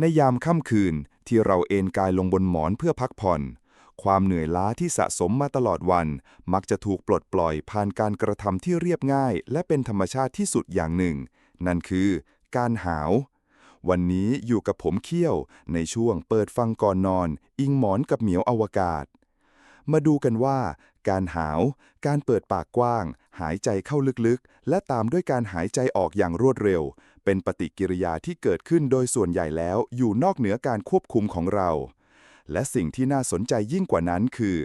ในยามค่ำคืนที่เราเอนกายลงบนหมอนเพื่อพักผ่อน ความเหนื่อยล้าที่สะสมมาตลอดวัน มักจะถูกปลดปล่อยผ่านการกระทำที่เรียบง่าย และเป็นธรรมชาติที่สุดอย่างหนึ่ง นั่นคือ การหาว วันนี้อยู่กับผมเขี้ยว ในช่วงเปิดฟังก่อนนอน อิงหมอนกับเหมียวอวกาศ มาดูกันว่า การหาว การเปิดปากกว้าง หายใจเข้าลึกๆ และตามด้วยการหายใจออกอย่างรวดเร็ว เป็นปฏิกิริยาที่เกิดขึ้นโดยส่วนใหญ่แล้วอยู่นอกเหนือการควบคุมของเรา และสิ่งที่น่าสนใจยิ่งกว่านั้นคือ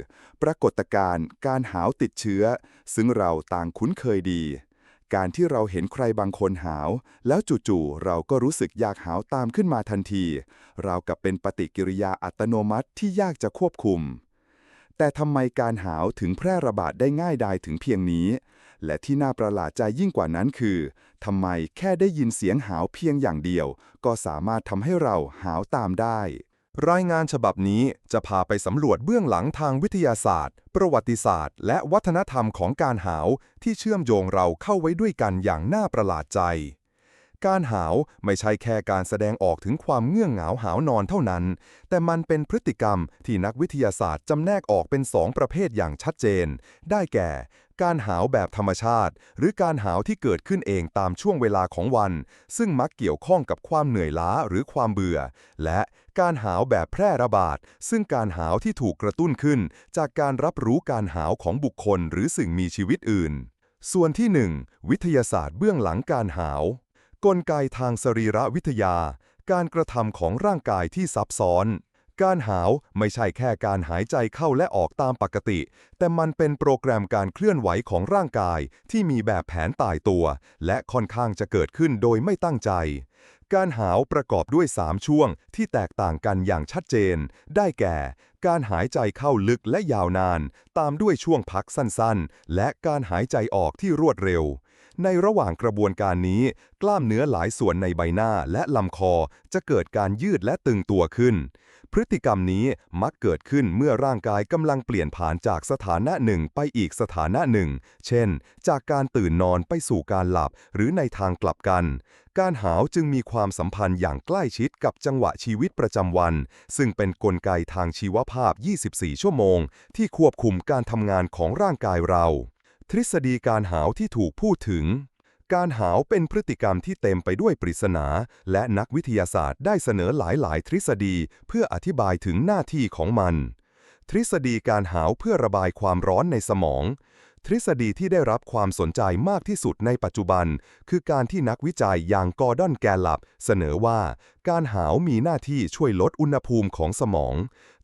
ปรากฏการณ์การหาวติดเชื้อ ซึ่งเราต่างคุ้นเคยดี การที่เราเห็นใครบางคนหาว แล้วจู่ๆเราก็รู้สึกอยากหาวตามขึ้นมาทันที ราวกับเป็นปฏิกิริยาอัตโนมัติที่ยากจะควบคุม แต่ทำไมการหาวถึงแพร่ระบาดได้ง่ายดายถึงเพียงนี้ และที่น่าประหลาดใจยิ่งกว่านั้นคือทำไมแค่ได้ยินเสียงหาวเพียงอย่างเดียว ก็สามารถทำให้เราหาวตามได้ รายงานฉบับนี้จะพาไปสำรวจเบื้องหลังทางวิทยาศาสตร์ ประวัติศาสตร์ และวัฒนธรรมของการหาวที่เชื่อมโยงเราเข้าไว้ด้วยกันอย่างน่าประหลาดใจ การหาวไม่ใช่แค่การแสดงออกถึงความเงื่องเหงาหาวนอนเท่านั้น แต่มันเป็นพฤติกรรมที่นักวิทยาศาสตร์จำแนกออกเป็นสองประเภทอย่างชัดเจน ได้แก่ การหาวแบบธรรมชาติ หรือการหาวที่เกิดขึ้นเองตามช่วงเวลาของวัน ซึ่งมักเกี่ยวข้องกับความเหนื่อยล้าหรือความเบื่อ และการหาวแบบแพร่ระบาด ซึ่งการหาวที่ถูกกระตุ้นขึ้น จากการรับรู้การหาวของบุคคลหรือสิ่งมีชีวิตอื่น ส่วนที่ 1 วิทยาศาสตร์เบื้องหลังการหาว กลไกทางสรีรวิทยา การกระทำของร่างกายที่ซับซ้อน การหาวไม่ใช่แค่การหายใจเข้าและออกตามปกติ แต่มันเป็นโปรแกรมการเคลื่อนไหวของร่างกายที่มีแบบแผนตายตัว และค่อนข้างจะเกิดขึ้นโดยไม่ตั้งใจ การหาวประกอบด้วย 3 ช่วงที่แตกต่างกันอย่างชัดเจน ได้แก่ การหายใจเข้าลึกและยาวนาน ตามด้วยช่วงพักสั้นๆ และการหายใจออกที่รวดเร็วในระหว่างกระบวนการนี้ กล้ามเนื้อหลายส่วนในใบหน้าและลำคอจะเกิดการยืดและตึงตัวขึ้น พฤติกรรมนี้มักเกิดขึ้นเมื่อร่างกายกำลังเปลี่ยนผ่านจากสถานะหนึ่งไปอีกสถานะหนึ่ง เช่น จากการตื่นนอนไปสู่การหลับ หรือในทางกลับกัน การหาวจึงมีความสัมพันธ์อย่างใกล้ชิดกับจังหวะชีวิตประจำวัน ซึ่งเป็นนกลไกทางชีวภาพ 24 ชั่วโมง ที่ควบคุมการทำงานของร่างกายเรา ทฤษฎีการหาวที่ถูกพูดถึง การหาวเป็นพฤติกรรมที่เต็มไปด้วยปริศนา และนักวิทยาศาสตร์ได้เสนอหลายๆ ทฤษฎีเพื่ออธิบายถึงหน้าที่ของมัน ทฤษฎีการหาวเพื่อระบายความร้อนในสมอง ทฤษฎีที่ได้รับความสนใจมากที่สุดในปัจจุบัน คือการที่นักวิจัยอย่างกอร์ดอนแกลลับ เสนอว่า การหาวมีหน้าที่ช่วยลดอุณหภูมิของสมอง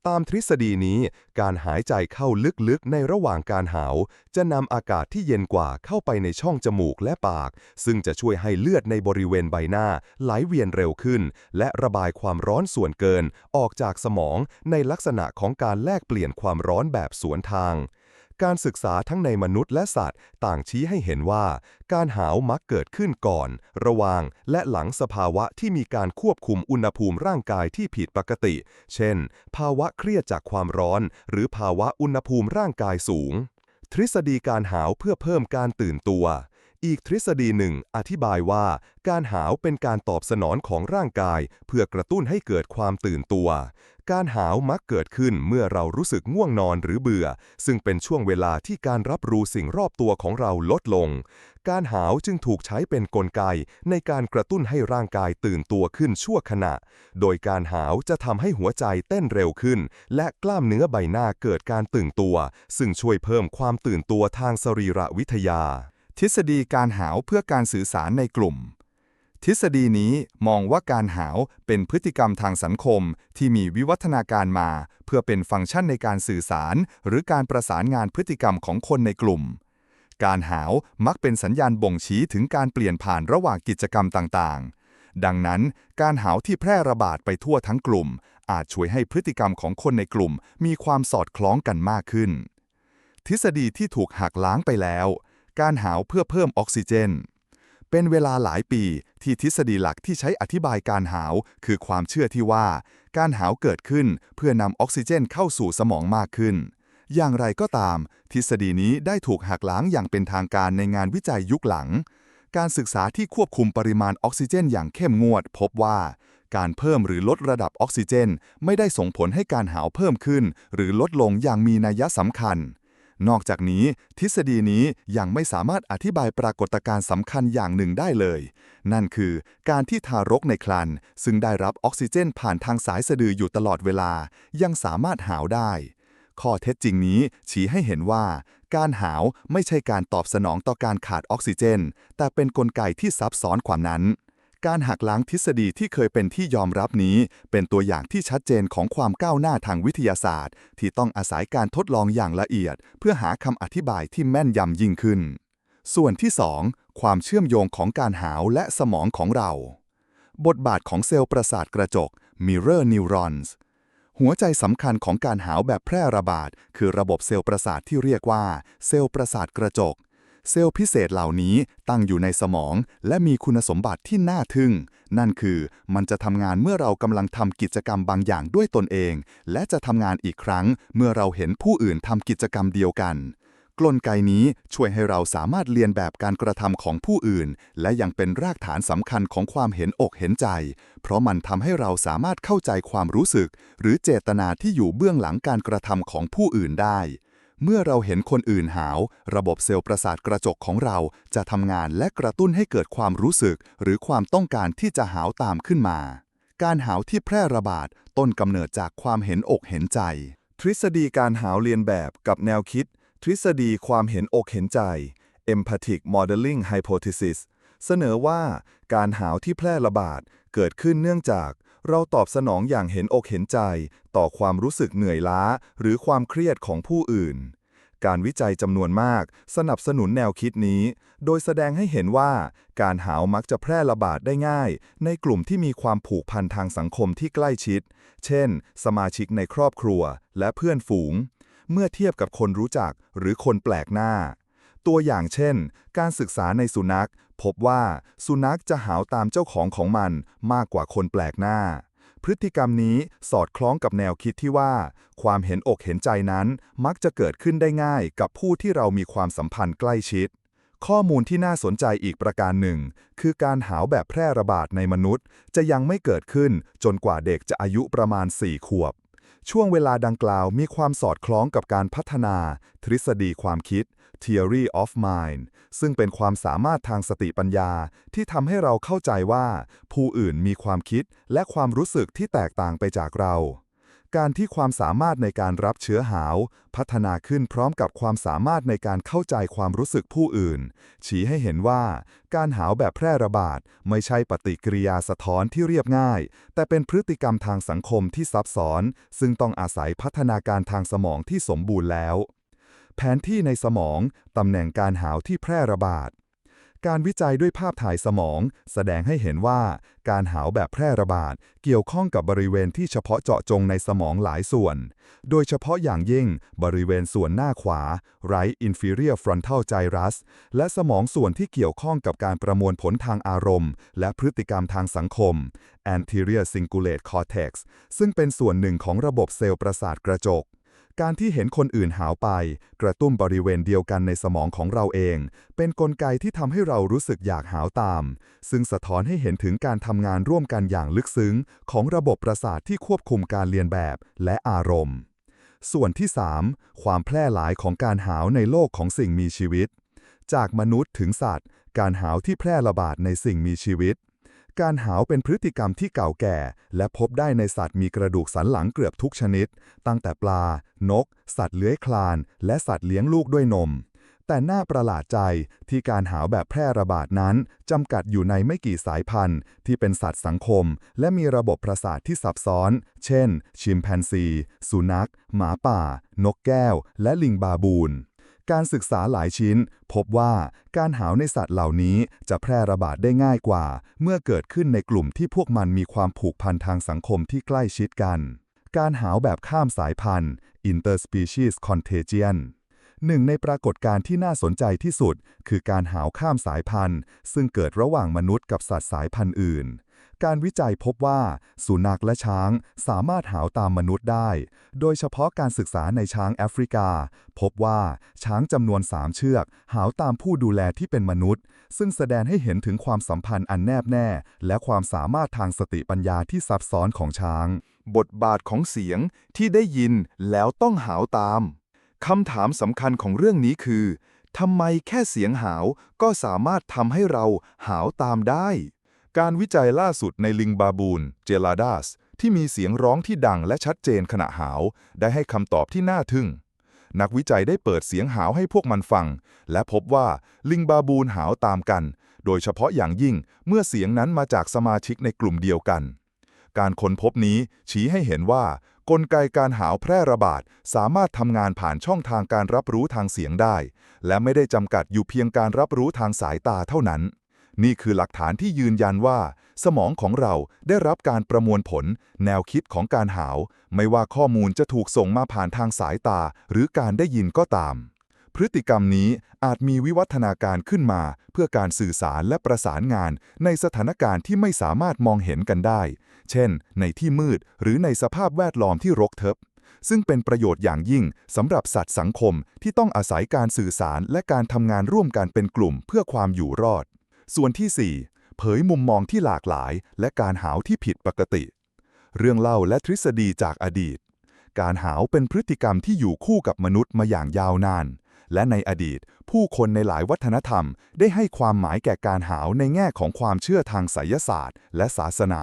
ตามทฤษฎีนี้ การหายใจเข้าลึกๆในระหว่างการหาว จะนำอากาศที่เย็นกว่าเข้าไปในช่องจมูกและปาก ซึ่งจะช่วยให้เลือดในบริเวณใบหน้า ไหลเวียนเร็วขึ้น และระบายความร้อนส่วนเกิน ออกจากสมองในลักษณะของการแลกเปลี่ยนความร้อนแบบสวนทาง การศึกษาทั้งในมนุษย์และสัตว์ ต่างชี้ให้เห็นว่า การหาวมักเกิดขึ้นก่อน ระหว่างและหลังสภาวะที่มีการควบคุมอุณหภูมิร่างกายที่ผิดปกติ เช่น ภาวะเครียดจากความร้อน หรือภาวะอุณหภูมิร่างกายสูง ทฤษฎีการหาวเพื่อเพิ่มการตื่นตัว อีกทฤษฎีหนึ่งอธิบายว่า การหาวเป็นการตอบสนองของร่างกาย เพื่อกระตุ้นให้เกิดความตื่นตัว การหาวมักเกิดขึ้นเมื่อเรารู้สึกง่วงนอนหรือเบื่อ ซึ่งเป็นช่วงเวลาที่การรับรู้สิ่งรอบตัวของเราลดลง การหาวจึงถูกใช้เป็นนกลไกในการกระตุ้นให้ร่างกายตื่นตัวขึ้นชั่วขณะ โดยการหาวจะทำให้หัวใจเต้นเร็วขึ้น และกล้ามเนื้อใบหน้าเกิดการตึงตัว ซึ่งช่วยเพิ่มความตื่นตัวทางสรีรวิทยา ทฤษฎีการหาวเพื่อการสื่อสารในกลุ่ม ทฤษฎีนี้มองว่าการหาวเป็นพฤติกรรมทางสังคมที่มีวิวัฒนาการมา เพื่อเป็นฟังก์ชันในการสื่อสาร หรือการประสานงานพฤติกรรมของคนในกลุ่ม การหาวมักเป็นสัญญาณบ่งชี้ถึงการเปลี่ยนผ่านระหว่างกิจกรรมต่างๆ ดังนั้น การหาวที่แพร่ระบาดไปทั่วทั้งกลุ่ม อาจช่วยให้พฤติกรรมของคนในกลุ่ม มีความสอดคล้องกันมากขึ้น ทฤษฎีที่ถูกหักล้างไปแล้ว การหาวเพื่อเพิ่มออกซิเจน เป็นเวลาหลายปีที่ทฤษฎีหลักที่ใช้อธิบายการหาว คือความเชื่อที่ว่า การหาวเกิดขึ้นเพื่อนำออกซิเจนเข้าสู่สมองมากขึ้น อย่างไรก็ตาม ทฤษฎีนี้ได้ถูกหักล้างอย่างเป็นทางการในงานวิจัยยุคหลัง การศึกษาที่ควบคุมปริมาณออกซิเจน อย่างเข้มงวด พบว่าการเพิ่มหรือลดระดับออกซิเจน ไม่ได้ส่งผลให้การหาวเพิ่มขึ้น หรือลดลงอย่างมีนัยสำคัญ นอกจากนี้ ทฤษฎีนี้ยังไม่สามารถอธิบายปรากฏการณ์สำคัญอย่างหนึ่งได้เลย นั่นคือการที่ทารกในครรภ์ซึ่งได้รับออกซิเจนผ่านทางสายสะดืออยู่ตลอดเวลา ยังสามารถหาวได้ ข้อเท็จจริงนี้ชี้ให้เห็นว่า การหาวไม่ใช่การตอบสนองต่อการขาดออกซิเจน แต่เป็นนกลไกที่ซับซ้อนกว่านั้น การหักล้างทฤษฎีที่เคยเป็นที่ยอมรับนี้ เป็นตัวอย่างที่ชัดเจนของความก้าวหน้าทางวิทยาศาสตร์ ที่ต้องอาศัยการทดลองอย่างละเอียด เพื่อหาคำอธิบายที่แม่นยำยิ่งขึ้น ส่วนที่ 2 ความเชื่อมโยงของการหาวและสมองของเรา บทบาทของเซลล์ประสาทกระจก mirror neurons หัวใจสำคัญของการหาวแบบแพร่ระบาด คือระบบเซลล์ประสาทที่เรียกว่า เซลล์ประสาทกระจก เซลล์พิเศษเหล่านี้ตั้งอยู่ในสมอง และมีคุณสมบัติที่น่าทึ่ง นั่นคือมันจะทำงานเมื่อเรากำลังทำกิจกรรมบางอย่างด้วยตนเอง และจะทำงานอีกครั้งเมื่อเราเห็นผู้อื่นทำกิจกรรมเดียวกัน กลไกนี้ช่วยให้เราสามารถเรียนแบบการกระทำของผู้อื่น และยังเป็นรากฐานสำคัญของความเห็นอกเห็นใจ เพราะมันทำให้เราสามารถเข้าใจความรู้สึก หรือเจตนาที่อยู่เบื้องหลังการกระทำของผู้อื่นได้ เมื่อเราเห็นคนอื่นหาว ระบบเซลล์ประสาทกระจกของเราจะทำงานและกระตุ้นให้เกิดความรู้สึก หรือความต้องการที่จะหาวตามขึ้นมา การหาวที่แพร่ระบาด ต้นกำเนิดจากความเห็นอกเห็นใจ ทฤษฎีการหาวเรียนแบบกับแนวคิด ทฤษฎีความเห็นอกเห็นใจ Empathic Modeling Hypothesis เสนอว่าการหาวที่แพร่ระบาดเกิดขึ้นเนื่องจาก เราตอบสนองอย่างเห็นอกเห็นใจ ต่อความรู้สึกเหนื่อยล้า หรือความเครียดของผู้อื่น การวิจัยจำนวนมาก สนับสนุนแนวคิดนี้ โดยแสดงให้เห็นว่า การหาวมักจะแพร่ระบาดได้ง่าย ในกลุ่มที่มีความผูกพันทางสังคมที่ใกล้ชิด เช่น สมาชิกในครอบครัว และเพื่อนฝูง เมื่อเทียบกับคนรู้จักหรือคนแปลกหน้า ตัวอย่างเช่น การศึกษาในสุนัข พบว่าสุนัขจะหาวตามเจ้าของของมันมากกว่าคนแปลกหน้า พฤติกรรมนี้สอดคล้องกับแนวคิดที่ว่า ความเห็นอกเห็นใจนั้นมักจะเกิดขึ้นได้ง่ายกับผู้ที่เรามีความสัมพันธ์ใกล้ชิด ข้อมูลที่น่าสนใจอีกประการหนึ่ง คือการหาวแบบแพร่ระบาดในมนุษย์ จะยังไม่เกิดขึ้นจนกว่าเด็กจะอายุประมาณ 4 ขวบช่วงเวลาดังกล่าวมีความสอดคล้องกับการพัฒนา ทฤษฎีความคิด Theory of Mind ซึ่งเป็นความสามารถทางสติปัญญาที่ทำให้เราเข้าใจว่า ผู้อื่นมีความคิดและความรู้สึกที่แตกต่างไปจากเรา การที่ความสามารถในการรับเชื้อหาว พัฒนาขึ้นพร้อมกับความสามารถในการเข้าใจความรู้สึกผู้อื่น ชี้ให้เห็นว่า การหาวแบบแพร่ระบาด ไม่ใช่ปฏิกิริยาสะท้อนที่เรียบง่าย แต่เป็นพฤติกรรมทางสังคมที่ซับซ้อน ซึ่งต้องอาศัยพัฒนาการทางสมองที่สมบูรณ์แล้ว แผนที่ในสมอง ตำแหน่งการหาวที่แพร่ระบาด การวิจัยด้วยภาพถ่ายสมอง แสดงให้เห็นว่า การหาวแบบแพร่ระบาด เกี่ยวข้องกับบริเวณที่เฉพาะเจาะจงในสมองหลายส่วน โดยเฉพาะอย่างยิ่ง บริเวณส่วนหน้าขวา right inferior frontal gyrus และสมองส่วนที่เกี่ยวข้องกับการประมวลผลทางอารมณ์ และพฤติกรรมทางสังคม anterior cingulate cortex ซึ่งเป็นส่วนหนึ่งของระบบเซลล์ประสาทกระจก การที่เห็นคนอื่นหาวไป กระตุ้นบริเวณเดียวกันในสมองของเราเอง เป็นนกลไกที่ทำให้เรารู้สึกอยากหาวตาม ซึ่งสะท้อนให้เห็นถึงการทำงานร่วมกันอย่างลึกซึ้ง ของระบบประสาทที่ควบคุมการเรียนแบบและอารมณ์ ส่วนที่ 3 ความแพร่หลายของการหาวในโลกของสิ่งมีชีวิต จากมนุษย์ถึงสัตว์ การหาวที่แพร่ระบาดในสิ่งมีชีวิต การหาวเป็นพฤติกรรมที่เก่าแก่ และพบได้ในสัตว์มีกระดูกสันหลังเกือบทุกชนิด ตั้งแต่ปลา นก สัตว์เลื้อยคลาน และสัตว์เลี้ยงลูกด้วยนม แต่น่าประหลาดใจที่การหาวแบบแพร่ระบาดนั้นจำกัดอยู่ในไม่กี่สายพันธุ์ ที่เป็นสัตว์สังคม และมีระบบประสาทที่ซับซ้อน เช่น ชิมแปนซี สุนัข หมาป่า นกแก้ว และลิงบาบูน การศึกษาหลายชิ้น พบว่าการหาวในสัตว์เหล่านี้จะแพร่ระบาดได้ง่ายกว่า เมื่อเกิดขึ้นในกลุ่มที่พวกมันมีความผูกพันทางสังคมที่ใกล้ชิดกัน การหาวแบบข้ามสายพันธุ์ interspecies contagion หนึ่งในปรากฏการณ์ที่น่าสนใจที่สุด คือการหาวข้ามสายพันธุ์ ซึ่งเกิดระหว่างมนุษย์กับสัตว์สายพันธุ์อื่น การวิจัยพบว่า สุนัขและช้างสามารถหาวตามมนุษย์ได้ โดยเฉพาะการศึกษาในช้างแอฟริกา พบว่าช้างจำนวน3เชือก หาวตามผู้ดูแลที่เป็นมนุษย์ ซึ่งแสดงให้เห็นถึงความสัมพันธ์อันแนบแน่ และความสามารถทางสติปัญญาที่ซับซ้อนของช้าง บทบาทของเสียงที่ได้ยินแล้วต้องหาวตามคำถามสำคัญของเรื่องนี้คือทำไมแค่เสียงหาวก็สามารถทำให้เราหาวตามได้ การวิจัยล่าสุดในลิงบาบูน เจลาดาส ที่มีเสียงร้องที่ดังและชัดเจนขณะหาว ได้ให้คำตอบที่น่าทึ่ง นักวิจัยได้เปิดเสียงหาวให้พวกมันฟัง และพบว่าลิงบาบูนหาวตามกัน โดยเฉพาะอย่างยิ่งเมื่อเสียงนั้นมาจากสมาชิกในกลุ่มเดียวกัน การค้นพบนี้ชี้ให้เห็นว่ากลไกการหาวแพร่ระบาด สามารถทำงานผ่านช่องทางการรับรู้ทางเสียงได้ และไม่ได้จำกัดอยู่เพียงการรับรู้ทางสายตาเท่านั้น นี่คือหลักฐานที่ยืนยันว่า สมองของเราได้รับการประมวลผล แนวคิดของการหาว ไม่ว่าข้อมูลจะถูกส่งมาผ่านทางสายตา หรือการได้ยินก็ตาม พฤติกรรมนี้อาจมีวิวัฒนาการขึ้นมา เพื่อการสื่อสารและประสานงาน ในสถานการณ์ที่ไม่สามารถมองเห็นกันได้ เช่น ในที่มืดหรือในสภาพแวดล้อมที่รกทึบซึ่งเป็นประโยชน์อย่างยิ่งสำหรับสัตว์สังคมที่ต้องอาศัยการสื่อสารและการทำงานร่วมกันเป็นกลุ่มเพื่อความอยู่รอด ส่วนที่ 4 เผยมุมมองที่หลากหลาย และการหาวที่ผิดปกติ เรื่องเล่าและทฤษฎีจากอดีต การหาวเป็นพฤติกรรมที่อยู่คู่กับมนุษย์มาอย่างยาวนาน และในอดีต ผู้คนในหลายวัฒนธรรม ได้ให้ความหมายแก่การหาวในแง่ของความเชื่อทางไสยศาสตร์ และศาสนา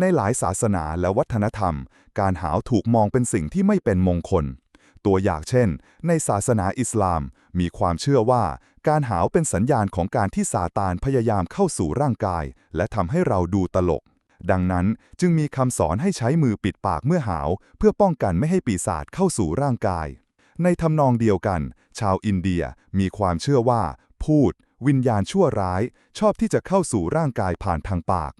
ในหลายศาสนาและวัฒนธรรม การหาวถูกมองเป็นสิ่งที่ไม่เป็นมงคล ตัวอย่างเช่น ในศาสนาอิสลาม มีความเชื่อว่า การหาวเป็นสัญญาณของการที่ซาตานพยายามเข้าสู่ร่างกาย และทำให้เราดูตลก ดังนั้นจึงมีคำสอนให้ใช้มือปิดปากเมื่อหาว เพื่อป้องกันไม่ให้ปีศาจเข้าสู่ร่างกาย ในทำนองเดียวกัน ชาวอินเดียมีความเชื่อว่า พูด วิญญาณชั่วร้าย ชอบที่จะเข้าสู่ร่างกายผ่านทางปาก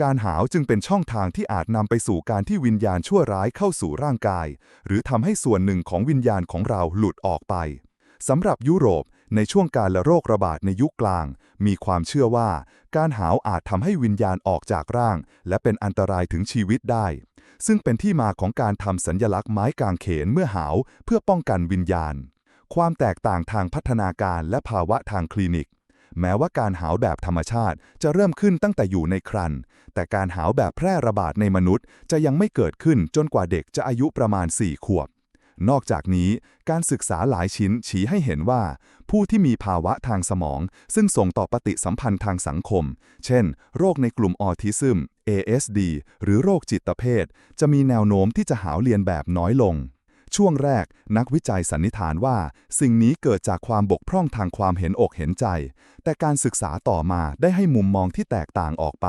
การหาวจึงเป็นช่องทางที่อาจนำไปสู่การที่วิญญาณชั่วร้ายเข้าสู่ร่างกาย หรือทำให้ส่วนหนึ่งของวิญญาณของเราหลุดออกไปสำหรับยุโรปในช่วงการละโรคระบาดในยุคกลาง มีความเชื่อว่า การหาวอาจทำให้วิญญาณออกจากร่าง และเป็นอันตรายถึงชีวิตได้ ซึ่งเป็นที่มาของการทำสัญญลักษณ์ไม้กางเขนเมื่อหาว เพื่อป้องกันวิญญาณ ความแตกต่างทางพัฒนาการและภาวะทางคลินิก แม้ว่าการหาวแบบธรรมชาติจะเริ่มขึ้นตั้งแต่อยู่ในครรภ์แต่การหาวแบบแพร่ระบาดในมนุษย์ จะยังไม่เกิดขึ้นจนกว่าเด็กจะอายุประมาณ 4 ขวบ นอกจากนี้ การศึกษาหลายชิ้นชี้ให้เห็นว่า ผู้ที่มีภาวะทางสมอง ซึ่งส่งต่อปฏิสัมพันธ์ทางสังคม เช่น โรคในกลุ่มออทิซึม ASD หรือโรคจิตเภทจะมีแนวโน้มที่จะหาวเรียนแบบน้อยลง ช่วงแรกนักวิจัยสันนิษฐานว่า สิ่งนี้เกิดจากความบกพร่องทางความเห็นอกเห็นใจ แต่การศึกษาต่อมาได้ให้มุมมองที่แตกต่างออกไป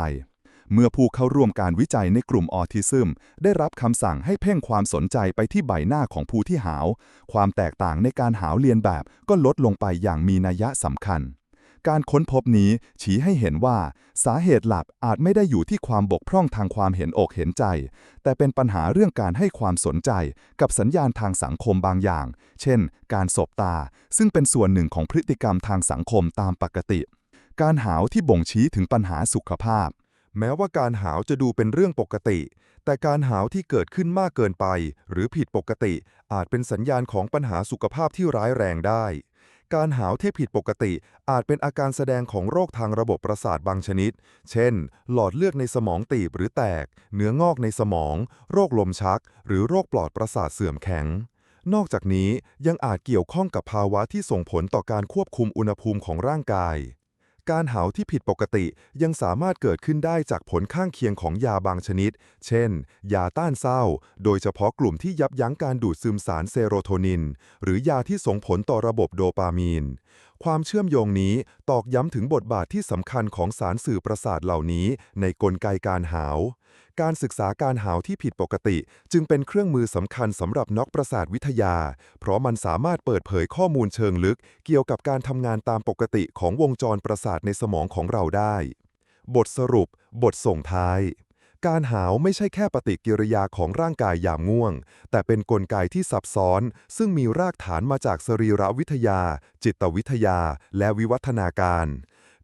เมื่อผู้เข้าร่วมการวิจัยในกลุ่มออทิซึม ได้รับคำสั่งให้เพ่งความสนใจไปที่ใบหน้าของผู้ที่หาว ความแตกต่างในการหาวเรียนแบบก็ลดลงไปอย่างมีนัยสำคัญ การค้นพบนี้ชี้ให้เห็นว่า สาเหตุหลักอาจไม่ได้อยู่ที่ความบกพร่องทางความเห็นอกเห็นใจ แต่เป็นปัญหาเรื่องการให้ความสนใจ กับสัญญาณทางสังคมบางอย่าง เช่น การสบตา ซึ่งเป็นส่วนหนึ่งของพฤติกรรมทางสังคมตามปกติ การหาวที่บ่งชี้ถึงปัญหาสุขภาพ แม้ว่าการหาวจะดูเป็นเรื่องปกติ แต่การหาวที่เกิดขึ้นมากเกินไป หรือผิดปกติ อาจเป็นสัญญาณของปัญหาสุขภาพที่ร้ายแรงได้ การหาวที่ผิดปกติ อาจเป็นอาการแสดงของโรคทางระบบประสาทบางชนิด เช่น หลอดเลือดในสมองตีบหรือแตก เนื้องอกในสมอง โรคลมชัก หรือโรคปลอดประสาทเสื่อมแข็ง นอกจากนี้ยังอาจเกี่ยวข้องกับภาวะที่ส่งผลต่อการควบคุมอุณหภูมิของร่างกาย การหาวที่ผิดปกติยังสามารถเกิดขึ้นได้จากผลข้างเคียงของยาบางชนิด เช่น ยาต้านเศร้า โดยเฉพาะกลุ่มที่ยับยั้งการดูดซึมสารเซโรโทนิน หรือยาที่ส่งผลต่อระบบโดปามีน ความเชื่อมโยงนี้ตอกย้ำถึงบทบาทที่สำคัญของสารสื่อประสาทเหล่านี้ในกลไกการหาว การศึกษาการหาวที่ผิดปกติ จึงเป็นเครื่องมือสำคัญสำหรับนักประสาทวิทยา เพราะมันสามารถเปิดเผยข้อมูลเชิงลึก เกี่ยวกับการทำงานตามปกติของวงจรประสาทในสมองของเราได้ บทสรุป บทส่งท้ายการหาวไม่ใช่แค่ปฏิกิริยาของร่างกายยามง่วง แต่เป็นนกลไกที่ซับซ้อน ซึ่งมีรากฐานมาจากสรีรวิทยา จิตวิทยา และวิวัฒนาการ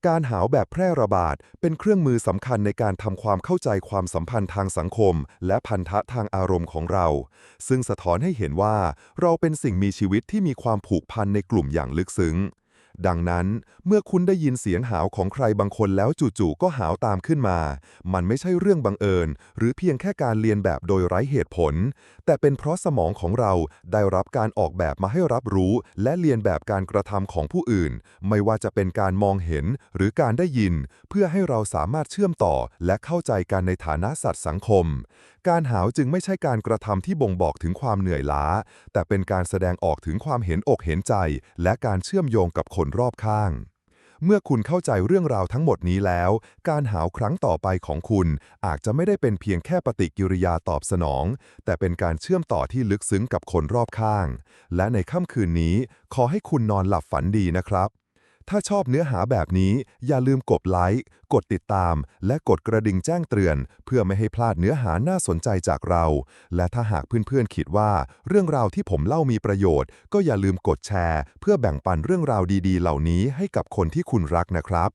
การหาวแบบแพร่ระบาด เป็นเครื่องมือสำคัญในการทำความเข้าใจความสัมพันธ์ทางสังคม และพันธะทางอารมณ์ของเรา ซึ่งสะท้อนให้เห็นว่า เราเป็นสิ่งมีชีวิตที่มีความผูกพันในกลุ่มอย่างลึกซึ้ง ดังนั้นเมื่อคุณได้ยินเสียงหาวของใครบางคนแล้วจู่ๆก็หาวตามขึ้นมา มันไม่ใช่เรื่องบังเอิญ หรือเพียงแค่การเรียนแบบโดยไร้เหตุผล แต่เป็นเพราะสมองของเราได้รับการออกแบบมาให้รับรู้ และเรียนแบบการกระทำของผู้อื่น ไม่ว่าจะเป็นการมองเห็นหรือการได้ยิน เพื่อให้เราสามารถเชื่อมต่อและเข้าใจกันในฐานะสัตว์สังคมการหาวจึงไม่ใช่การกระทำที่บ่งบอกถึงความเหนื่อยล้า แต่เป็นการแสดงออกถึงความเห็นอกเห็นใจ และการเชื่อมโยงกับคนรอบข้าง เมื่อคุณเข้าใจเรื่องราวทั้งหมดนี้แล้ว การหาวครั้งต่อไปของคุณ อาจจะไม่ได้เป็นเพียงแค่ปฏิกิริยาตอบสนอง แต่เป็นการเชื่อมต่อที่ลึกซึ้งกับคนรอบข้าง และในค่ำคืนนี้ ขอให้คุณนอนหลับฝันดีนะครับ ถ้าชอบเนื้อหาแบบนี้ อย่าลืมกดไลค์ กดติดตาม และกดกระดิ่งแจ้งเตือน เพื่อไม่ให้พลาดเนื้อหาน่าสนใจจากเรา และถ้าหากเพื่อนๆคิดว่า เรื่องราวที่ผมเล่ามีประโยชน์ ก็อย่าลืมกดแชร์ เพื่อแบ่งปันเรื่องราวดีๆ เหล่านี้ให้กับคนที่คุณรักนะครับ